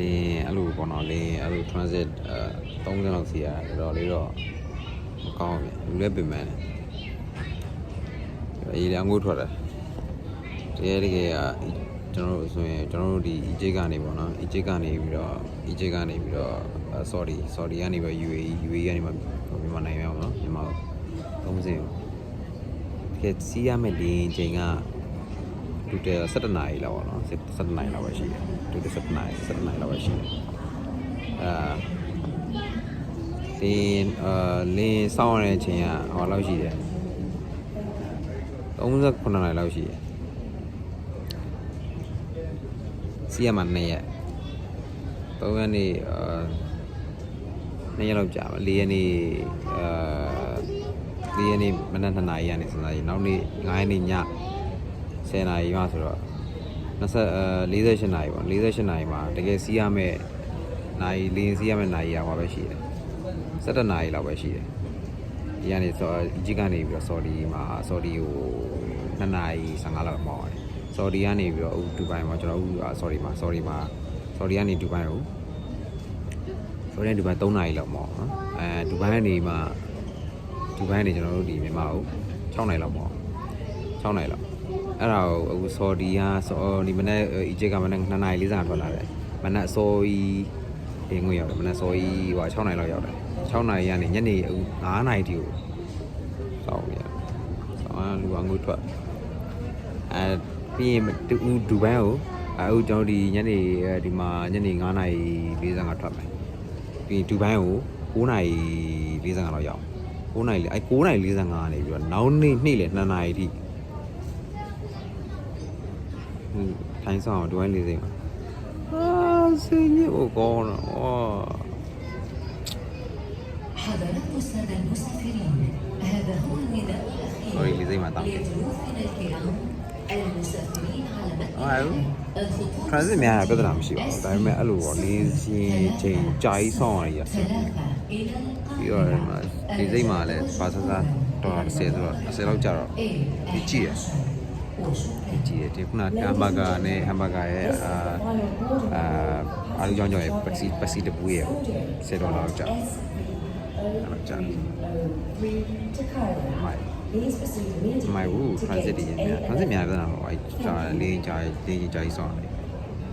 လင်းအဲ့လိုပေါ့နော်လင်းအဲ့လို transit အဲ30လောက်စီရတာတော်တော်လေးတော့မကောင်းဘူးလူလည်းပြင်မှန်းတယ်အေးလည်းအငွေ့ထွက်တယ်တကယ်တကယ်ကကျွန်တော်တို့ဆိုရင်ကျွန်တော်တို့ဒီ Egypt ကနေပေါ့နော် Egypt ကနေပြီးတော့ Egypt ကနေပြီးတော့ sorry sorry ကနေပြီး UAE UAE ကနေမှမြန်မာနိုင်ငံရောက်နော်မြန်မာ30တကယ်စီးရမယ့်လင်းချိန်က တူတယ်17နာရီလောက်ပေါ့နော်17နာရီလောက်ပဲရှိတယ်တူတယ်17နာရီ17နာရီလောက်ပဲရှိတယ်အာလင်းအာလင်းစောင်းရတဲ့အချိန်ကဟောလောက်ရှိတယ်39နာရီလောက်ရှိတယ်စီးရမှာ2ရက်3ရက်နေ့အာ2ရက်လောက်ကြာပါ4ရက်နေ့အာ4ရက်နေ့မနက်2နာရီကနေစနေနောက်နေ့9ရက်နေ့ည 10နာရီမှဆိုတော့20အဲ48နာရီပေါ့48နာရီမှာတကယ်စီးရမယ့်နာရီလင်းစီးရမယ့်နာရီကဟောပဲရှိတယ်17နာရီလောက်ပဲရှိတယ်ဒီကနေဆိုအကြီးကနေပြီးတော့ Saudi မှာ Saudi ကို2နာရီ15လောက်မောင်းရတယ် Saudi ကနေပြီးတော့ဒူဘိုင်မှာကျွန်တော်ဦး Saudi မှာ Saudi မှာ Saudi ကနေဒူဘိုင်ကို Saudi ကနေဒူဘိုင်3နာရီလောက်မောင်းနော်အဲဒူဘိုင်ကနေမှဒူဘိုင်ကနေကျွန်တော်တို့ဒီမြန်မာကို6နာရီလောက်မောင်း6နာရီလောက် အဲ့ဒါကိုအခု Saudi က Saudi မနေ့ Egypt ကမနေ့2နာရီ40ထွက်လာတယ်မနေ့ Saudi အင်းငွေရောက်တယ်မနေ့ Saudi ဟို6နာရီလောက်ရောက်တယ်6နာရီကနေညနေအခု9နာရီထိကိုစောင့်ရတယ်စောင့်ရလူအငွေထွက်အဲပြီးရင်တူဒူဘိုင်ကိုအခုကျွန်တော်ဒီညနေဒီမှာညနေ9နာရီ45ထွက်မယ်ပြီးဒူဘိုင်ကို9နာရီ45လောက်ရောက်9နာရီအဲ9နာရီ45ကနေပြီးတော့နောက်နေ့နေ့လေ2နာရီထိဟို ထိုင်းဆောင်ဒူဘိုင်လေးစိမ်းအာစိတ်ညစ်ကိုကောင်းတော့ဩ حضرات السادة المسافرين هذا هو النداء الأخير Sorry, Lizzie, madam. لضيوفنا الكرام المسافرين على متن آه. الخطوط transit များတာပြဿနာမရှိပါဘူးဒါပေမဲ့အဲ့လိုပေါ့လင်းစင်းချိန်ကြာကြီးဆောင်းရရဆက် ثلاثة إلى ပြီးတော့ဒီမှာဒီစိတ်မှာလည်းဘာသာသာဒေါ်လာ30ဆိုတော့30လောက်ကြာတော့ဒီကြည့်ရ وشكرا ကြည့်တယ်ခုနကအမ်ဘာဂါနဲ့ဟမ်ဘာဂါရဲ့အာအာအလူကြောင်ကြောင်ရဲ့ပစီပစီတပူရဲ့10ဒေါ်လာလောက်ကြာအဲ့တော့ကြာမိုင်မိုင်ဘူး transit ရင်းများ transit များပြန်လာတော့အဲ့ကြာလေးကြာလေးကြာကြီးဆောင်တယ်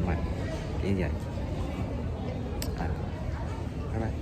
မိုင်လေးကြာအဲ့ဘိုင်